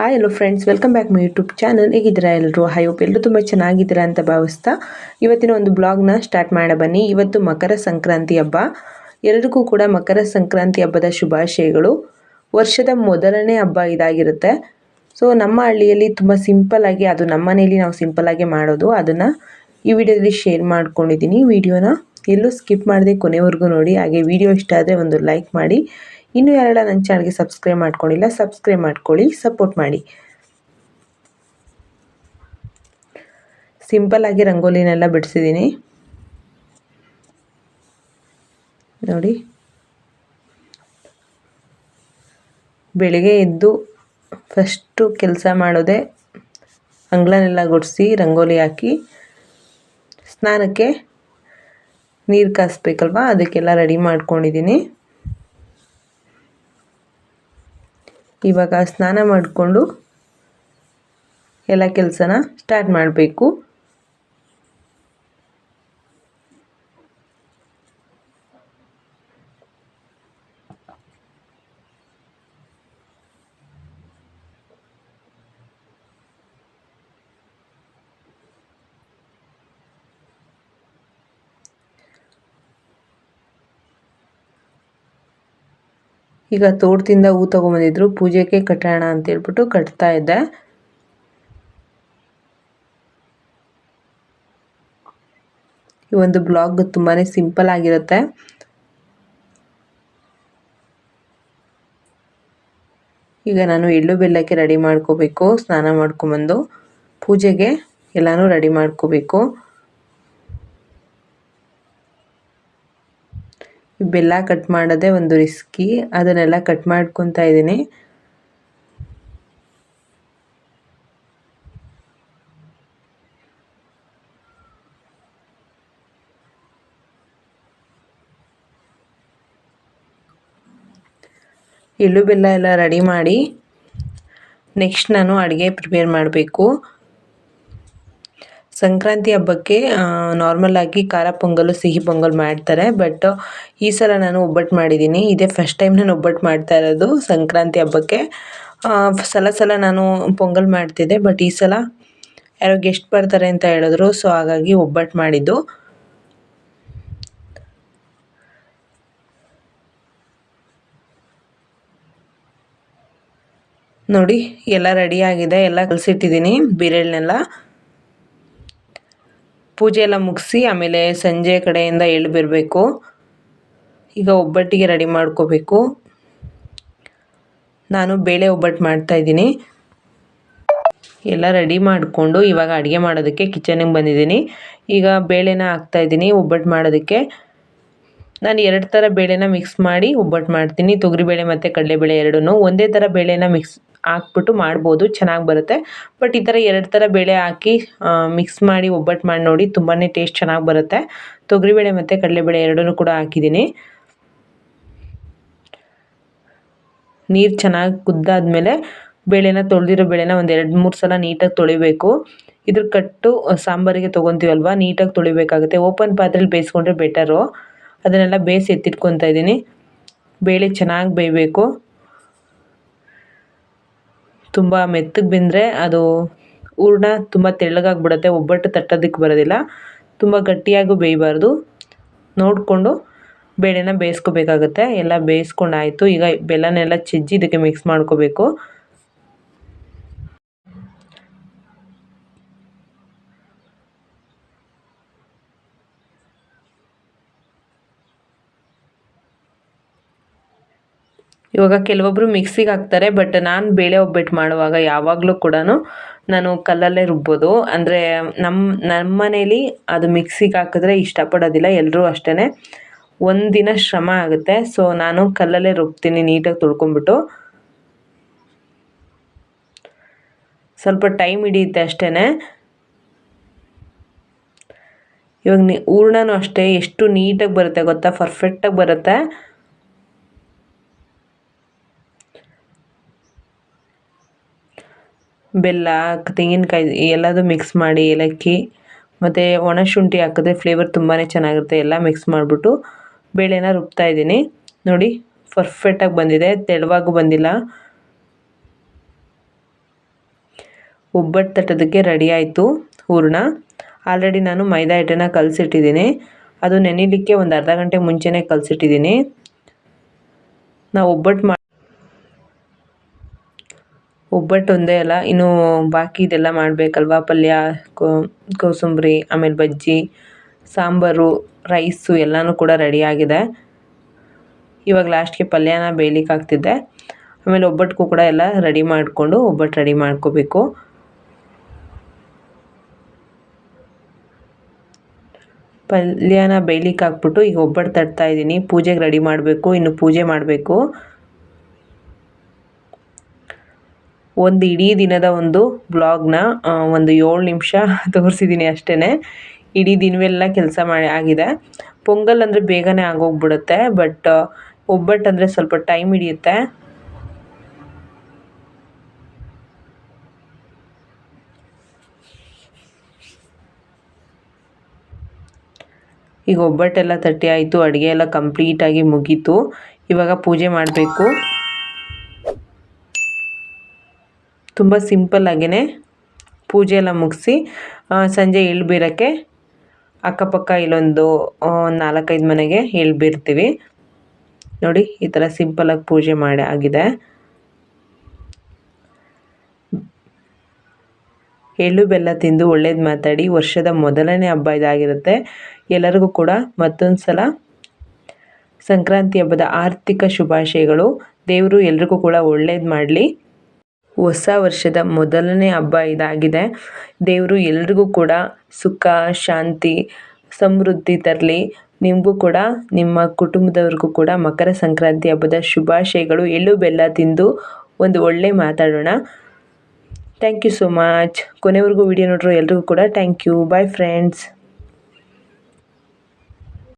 Hi hello friends welcome back my YouTube channel ಹೇಗಿದ್ದೀರಾ ಎಲ್ಲರೂ high hope ಎಲ್ಲರೂ ತುಂಬ ಚೆನ್ನಾಗಿದ್ದೀರಾ ಅಂತ ಭಾವಿಸ್ತಾ ಇವತ್ತಿನ ಒಂದು ಬ್ಲಾಗ್ನ ಸ್ಟಾರ್ಟ್ ಮಾಡ ಬನ್ನಿ. ಇವತ್ತು ಮಕರ ಸಂಕ್ರಾಂತಿ ಹಬ್ಬ. ಎಲ್ಲರಿಗೂ ಕೂಡ ಮಕರ ಸಂಕ್ರಾಂತಿ ಹಬ್ಬದ ಶುಭಾಶಯಗಳು. ವರ್ಷದ ಮೊದಲನೇ ಹಬ್ಬ ಇದಾಗಿರುತ್ತೆ. ಸೊ ನಮ್ಮ ಹಳ್ಳಿಯಲ್ಲಿ ತುಂಬ ಸಿಂಪಲ್ಲಾಗಿ ಅದು ನಮ್ಮ ಮನೆಯಲ್ಲಿ ನಾವು ಸಿಂಪಲ್ಲಾಗಿ ಮಾಡೋದು. ಅದನ್ನು ಈ ವಿಡಿಯೋದಲ್ಲಿ ಶೇರ್ ಮಾಡ್ಕೊಂಡಿದ್ದೀನಿ. ವಿಡಿಯೋನ ಎಲ್ಲೂ ಸ್ಕಿಪ್ ಮಾಡದೆ ಕೊನೆವರೆಗೂ ನೋಡಿ, ಹಾಗೆ ವಿಡಿಯೋ ಇಷ್ಟ ಆದರೆ ಒಂದು ಲೈಕ್ ಮಾಡಿ. ಇನ್ನೂ ಯಾರೆಲ್ಲ ನನ್ನ ಚಾನಲ್ಗೆ ಸಬ್ಸ್ಕ್ರೈಬ್ ಮಾಡ್ಕೊಂಡಿಲ್ಲ ಸಬ್ಸ್ಕ್ರೈಬ್ ಮಾಡ್ಕೊಳ್ಳಿ ಸಪೋರ್ಟ್ ಮಾಡಿ. ಸಿಂಪಲ್ಲಾಗಿ ರಂಗೋಲಿನೆಲ್ಲ ಬಿಡಿಸಿದ್ದೀನಿ. ನೋಡಿ. ಬೆಳಿಗ್ಗೆ ಎದ್ದು ಫಸ್ಟು ಕೆಲಸ ಮಾಡೋದೆ, ಅಂಗಳನೆಲ್ಲ ಗುಡಿಸಿ ರಂಗೋಲಿ ಹಾಕಿ, ಸ್ನಾನಕ್ಕೆ ನೀರು ಕಾಯಿಸ್ಬೇಕಲ್ವ ಅದಕ್ಕೆಲ್ಲ ರೆಡಿ ಮಾಡ್ಕೊಂಡಿದ್ದೀನಿ ಇವಾಗ ಸ್ನಾನ ಮಾಡಿಕೊಂಡು ಎಲ್ಲ ಕೆಲಸನ ಸ್ಟಾರ್ಟ್ ಮಾಡಬೇಕು. ಈಗ ತೋಟದಿಂದ ಹೂ ತಗೊಂಬಂದಿದ್ರು. ಪೂಜೆಗೆ ಕಟ್ಟೋಣ ಅಂತ ಹೇಳ್ಬಿಟ್ಟು ಕಟ್ತಾ ಇದ್ದೆ. ಈ ಒಂದು ಬ್ಲಾಗ್ ತುಂಬಾ ಸಿಂಪಲ್ ಆಗಿರುತ್ತೆ. ಈಗ ನಾನು ಎಳ್ಳು ಬೆಲ್ಲಕ್ಕೆ ರೆಡಿ ಮಾಡ್ಕೋಬೇಕು. ಸ್ನಾನ ಮಾಡ್ಕೊಂಬಂದು ಪೂಜೆಗೆ ಎಲ್ಲನೂ ರೆಡಿ ಮಾಡ್ಕೋಬೇಕು. ಬೆಲ್ಲ ಕಟ್ ಮಾಡೋದೇ ಒಂದು ರಿಸ್ಕಿ ಅದನ್ನೆಲ್ಲ ಕಟ್ ಮಾಡ್ಕೊತಾ ಇದ್ದೀನಿ. ಎಳ್ಳು ಬೆಲ್ಲ ಎಲ್ಲ ರೆಡಿ ಮಾಡಿ ನೆಕ್ಸ್ಟ್ ನಾನು ಅಡುಗೆ ಪ್ರಿಪೇರ್ ಮಾಡಬೇಕು. ಸಂಕ್ರಾಂತಿ ಹಬ್ಬಕ್ಕೆ ನಾರ್ಮಲಾಗಿ ಖಾರ ಪೊಂಗಲು, ಸಿಹಿ ಪೊಂಗಲ್ ಮಾಡ್ತಾರೆ. ಬಟ್ ಈ ಸಲ ನಾನು ಒಬ್ಬಟ್ಟು ಮಾಡಿದ್ದೀನಿ. ಇದೇ ಫಸ್ಟ್ ಟೈಮ್ ನಾನು ಒಬ್ಬಟ್ಟು ಮಾಡ್ತಾ ಇರೋದು ಸಂಕ್ರಾಂತಿ ಹಬ್ಬಕ್ಕೆ. ಸಲ ಸಲ ನಾನು ಪೊಂಗಲ್ ಮಾಡ್ತಿದ್ದೆ. ಬಟ್ ಈ ಸಲ ಯಾರೋ ಗೆಸ್ಟ್ ಬರ್ತಾರೆ ಅಂತ ಹೇಳಿದ್ರು. ಸೊ ಹಾಗಾಗಿ ಒಬ್ಬಟ್ಟು ಮಾಡಿದ್ದು. ನೋಡಿ, ಎಲ್ಲ ರೆಡಿಯಾಗಿದೆ ಎಲ್ಲ ಕಲಸಿಟ್ಟಿದ್ದೀನಿ ಬೀರೆಳ್ನೆಲ್ಲ ಪೂಜೆ ಎಲ್ಲ ಮುಗಿಸಿ ಆಮೇಲೆ ಸಂಜೆ ಕಡೆಯಿಂದ ಎಳ್ಳು ಬರಬೇಕು ಈಗ ಒಬ್ಬಟ್ಟಿಗೆ ರೆಡಿ ಮಾಡ್ಕೋಬೇಕು. ನಾನು ಬೇಳೆ ಒಬ್ಬಟ್ಟು ಮಾಡ್ತಾಯಿದ್ದೀನಿ ಎಲ್ಲ ರೆಡಿ ಮಾಡಿಕೊಂಡು ಇವಾಗ ಅಡುಗೆ ಮಾಡೋದಕ್ಕೆ ಕಿಚನಿಗೆ ಬಂದಿದ್ದೀನಿ. ಈಗ ಬೇಳೆನ ಹಾಕ್ತಾಯಿದ್ದೀನಿ ಒಬ್ಬಟ್ಟು ಮಾಡೋದಕ್ಕೆ. ನಾನು ಎರಡು ಥರ ಬೇಳೆನ ಮಿಕ್ಸ್ ಮಾಡಿ ಒಬ್ಬಟ್ಟು ಮಾಡ್ತೀನಿ. ತೊಗರಿಬೇಳೆ ಮತ್ತು ಕಡಲೆಬೇಳೆ ಎರಡೂ ಒಂದೇ ಥರ ಬೇಳೆನ ಮಿಕ್ಸ್ ಹಾಕ್ಬಿಟ್ಟು ಮಾಡ್ಬೋದು, ಚೆನ್ನಾಗಿ ಬರುತ್ತೆ. ಬಟ್ ಈ ಥರ ಎರಡು ಥರ ಬೇಳೆ ಹಾಕಿ ಮಿಕ್ಸ್ ಮಾಡಿ ಒಬ್ಬಟ್ಟು ಮಾಡಿ ನೋಡಿ ತುಂಬಾ ಟೇಸ್ಟ್ ಚೆನ್ನಾಗಿ ಬರುತ್ತೆ. ತೊಗರಿಬೇಳೆ ಮತ್ತು ಕಡಲೆಬೇಳೆ ಎರಡೂ ಕೂಡ ಹಾಕಿದ್ದೀನಿ. ನೀರು ಚೆನ್ನಾಗಿ ಕುದ್ದಾದ್ಮೇಲೆ ಬೇಳೆನ ತೊಳೆದಿರೋ ಬೇಳೆನ ಒಂದು ಎರಡು ಮೂರು ಸಲ ನೀಟಾಗಿ ತೊಳಿಬೇಕು. ಇದ್ರ ಕಟ್ಟು ಸಾಂಬಾರಿಗೆ ತೊಗೊತೀವಲ್ವ ನೀಟಾಗಿ ತೊಳಿಬೇಕಾಗುತ್ತೆ. ಓಪನ್ ಪಾತ್ರೆಲಿ ಬೇಯಿಸ್ಕೊಂಡ್ರೆ ಬೆಟರು ಅದನ್ನೆಲ್ಲ ಬೇಯಿಸಿ ಎತ್ತಿಟ್ಕೊತಾ ಇದ್ದೀನಿ. ಬೇಳೆ ಚೆನ್ನಾಗಿ ಬೇಯಬೇಕು. ತುಂಬ ಮೆತ್ತಗೆ ಬೆಂದರೆ ಅದು ಹೂರ್ಣ ತುಂಬ ತೆಳ್ಳಗಾಗ್ಬಿಡುತ್ತೆ, ಒಬ್ಬಟ್ಟು ತಟ್ಟೋದಕ್ಕೆ ಬರೋದಿಲ್ಲ. ತುಂಬ ಗಟ್ಟಿಯಾಗೂ ಬೇಯಬಾರ್ದು. ನೋಡಿಕೊಂಡು ಬೇಳೆನ ಬೇಯಿಸ್ಕೋಬೇಕಾಗತ್ತೆ. ಎಲ್ಲ ಬೇಯಿಸ್ಕೊಂಡಾಯಿತು. ಈಗ ಬೆಲ್ಲನೆಲ್ಲ ಜಜ್ಜಿ ಇದಕ್ಕೆ ಮಿಕ್ಸ್ ಮಾಡ್ಕೋಬೇಕು. ಇವಾಗ ಕೆಲವೊಬ್ಬರು ಮಿಕ್ಸಿಗೆ ಹಾಕ್ತಾರೆ ಬಟ್ ನಾನು ಬೇಳೆ ಒಬ್ಬಟ್ಟು ಮಾಡುವಾಗ ಯಾವಾಗಲೂ ಕೂಡ ನಾನು ಕಲ್ಲಲ್ಲೇ ರುಬ್ಬೋದು. ಅಂದರೆ ನಮ್ಮ ನಮ್ಮ ಮನೇಲಿ ಅದು ಮಿಕ್ಸಿಗೆ ಹಾಕಿದ್ರೆ ಇಷ್ಟಪಡೋದಿಲ್ಲ ಎಲ್ಲರೂ ಅಷ್ಟೇ ಒಂದಿನ ಶ್ರಮ ಆಗುತ್ತೆ. ಸೊ ನಾನು ಕಲ್ಲಲ್ಲೇ ರುಬ್ತೀನಿ, ನೀಟಾಗಿ ತೊಳ್ಕೊಂಬಿಟ್ಟು ಸ್ವಲ್ಪ ಟೈಮ್ ಹಿಡಿಯುತ್ತೆ ಅಷ್ಟೇ ಇವಾಗ ನೀ ಹೂರ್ಣನೂ ಅಷ್ಟೇ, ಎಷ್ಟು ನೀಟಾಗಿ ಬರುತ್ತೆ ಗೊತ್ತಾ? ಪರ್ಫೆಕ್ಟಾಗಿ ಬರುತ್ತೆ. ಬೆಲ್ಲ, ತೆಂಗಿನಕಾಯಿ ಎಲ್ಲದೂ ಮಿಕ್ಸ್ ಮಾಡಿ, ಏಲಕ್ಕಿ, ಮತ್ತು ಒಣಶುಂಠಿ ಹಾಕಿದ್ರೆ ಫ್ಲೇವರ್ ತುಂಬಾ ಚೆನ್ನಾಗಿರುತ್ತೆ. ಎಲ್ಲ ಮಿಕ್ಸ್ ಮಾಡಿಬಿಟ್ಟು ಬೇಳೆನ ರುಬ್ತಾ ಇದ್ದೀನಿ. ನೋಡಿ ಪರ್ಫೆಕ್ಟಾಗಿ ಬಂದಿದೆ. ತೆಳುವಾಗೂ ಬಂದಿಲ್ಲ. ಒಬ್ಬಟ್ಟು ತಟ್ಟೋದಕ್ಕೆ ರೆಡಿ ಆಯಿತು ಹೂರಣ. ಆಲ್ರೆಡಿ ನಾನು ಮೈದಾ ಹಿಟ್ಟನ್ನು ಕಲಸಿಟ್ಟಿದ್ದೀನಿ. ಅದು ನೆನೆಯಲಿಕ್ಕೆ ಒಂದು ಅರ್ಧ ಗಂಟೆ ಮುಂಚೆನೇ ಕಲಸಿಟ್ಟಿದ್ದೀನಿ. ನಾವು ಒಬ್ಬಟ್ಟು ಮಾ ಒಬ್ಬಟ್ಟು ಒಂದೇ ಅಲ್ಲ, ಇನ್ನು ಬಾಕಿ ಇದೆಲ್ಲ ಮಾಡಬೇಕಲ್ವಾ? ಪಲ್ಯ ಕೋಸಂಬರಿ, ಆಮೇಲೆ ಬಜ್ಜಿ, ಸಾಂಬಾರು, ರೈಸು ಎಲ್ಲನೂ ಕೂಡ ರೆಡಿಯಾಗಿದೆ ಇವಾಗ ಲಾಸ್ಟ್ಗೆ ಪಲ್ಯನ ಬೇಯಲಿಕ್ಕೆ ಹಾಕ್ತಿದ್ದೆ ಆಮೇಲೆ ಒಬ್ಬಟ್ಟಿಗೂ ಕೂಡ ಎಲ್ಲ ರೆಡಿ ಮಾಡಿಕೊಂಡು ಒಬ್ಬಟ್ಟು ರೆಡಿ ಮಾಡ್ಕೋಬೇಕು. ಪಲ್ಯನ ಬೇಯ್ಲಿಕ್ಕೆ ಹಾಕ್ಬಿಟ್ಟು ಈಗ ಒಬ್ಬಟ್ಟು ತಟ್ತಾ ಇದ್ದೀನಿ. ಪೂಜೆಗೆ ರೆಡಿ ಮಾಡಬೇಕು, ಇನ್ನು ಪೂಜೆ ಮಾಡಬೇಕು. ಒಂದು ಇಡೀ ದಿನದ ಒಂದು ಬ್ಲಾಗ್ನ ಒಂದು ಏಳು ನಿಮಿಷ ತೋರಿಸಿದ್ದೀನಿ ಅಷ್ಟೇ ಇಡೀ ದಿನವೆಲ್ಲ ಕೆಲಸ ಮಾಡಿ, ಆಗಿದೆ. ಪೊಂಗಲ್ ಅಂದರೆ ಬೇಗನೆ ಆಗೋಗ್ಬಿಡುತ್ತೆ, ಬಟ್ ಒಬ್ಬಟ್ಟು ಅಂದರೆ ಸ್ವಲ್ಪ ಟೈಮ್ ಹಿಡಿಯುತ್ತೆ. ಈಗ ಒಬ್ಬಟ್ಟೆಲ್ಲ ತಟ್ಟಿ ಆಯಿತು, ಅಡುಗೆ ಎಲ್ಲ ಕಂಪ್ಲೀಟಾಗಿ ಮುಗೀತು. ಇವಾಗ ಪೂಜೆ ಮಾಡಬೇಕು. ತುಂಬ ಸಿಂಪಲ್ಲಾಗೇ ಪೂಜೆ ಎಲ್ಲ ಮುಗಿಸಿ ಸಂಜೆ ಇಳ್ಬೀರಕ್ಕೆ ಅಕ್ಕಪಕ್ಕ ಇಲ್ಲೊಂದು ನಾಲ್ಕೈದು ಮನೆಗೆ ಇಳ್ಬಿರ್ತೀವಿ ನೋಡಿ, ಈ ಥರ ಸಿಂಪಲಾಗಿ ಪೂಜೆ ಮಾಡಿ ಆಗಿದೆ. ಎಳ್ಳು ಬೆಲ್ಲ ತಿಂದು ಒಳ್ಳೇದು ಮಾತಾಡಿ, ವರ್ಷದ ಮೊದಲನೇ ಹಬ್ಬ ಇದಾಗಿರುತ್ತೆ. ಎಲ್ಲರಿಗೂ ಕೂಡ ಮತ್ತೊಂದು ಸಲ ಸಂಕ್ರಾಂತಿ ಹಬ್ಬದ ಆರ್ಥಿಕ ಶುಭಾಶಯಗಳು. ದೇವರು ಎಲ್ರಿಗೂ ಕೂಡ ಒಳ್ಳೇದು ಮಾಡಲಿ. ಹೊಸ ವರ್ಷದ ಮೊದಲನೇ ಹಬ್ಬ ಇದಾಗಿದೆ. ದೇವರು ಎಲ್ರಿಗೂ ಕೂಡ ಸುಖ, ಶಾಂತಿ, ಸಮೃದ್ಧಿ ತರಲಿ. ನಿಮಗೂ ಕೂಡ, ನಿಮ್ಮ ಕುಟುಂಬದವ್ರಿಗೂ ಕೂಡ ಮಕರ ಸಂಕ್ರಾಂತಿ ಹಬ್ಬದ ಶುಭಾಶಯಗಳು. ಎಳ್ಳು ಬೆಲ್ಲ ತಿಂದು ಒಂದು ಒಳ್ಳೆ ಮಾತಾಡೋಣ. ಥ್ಯಾಂಕ್ ಯು ಸೋ ಮಚ್ ಕೊನೆವರೆಗೂ ವಿಡಿಯೋ ನೋಡಿರೋ ಎಲ್ರಿಗೂ ಕೂಡ ಥ್ಯಾಂಕ್ ಯು ಬಾಯ್ ಫ್ರೆಂಡ್ಸ್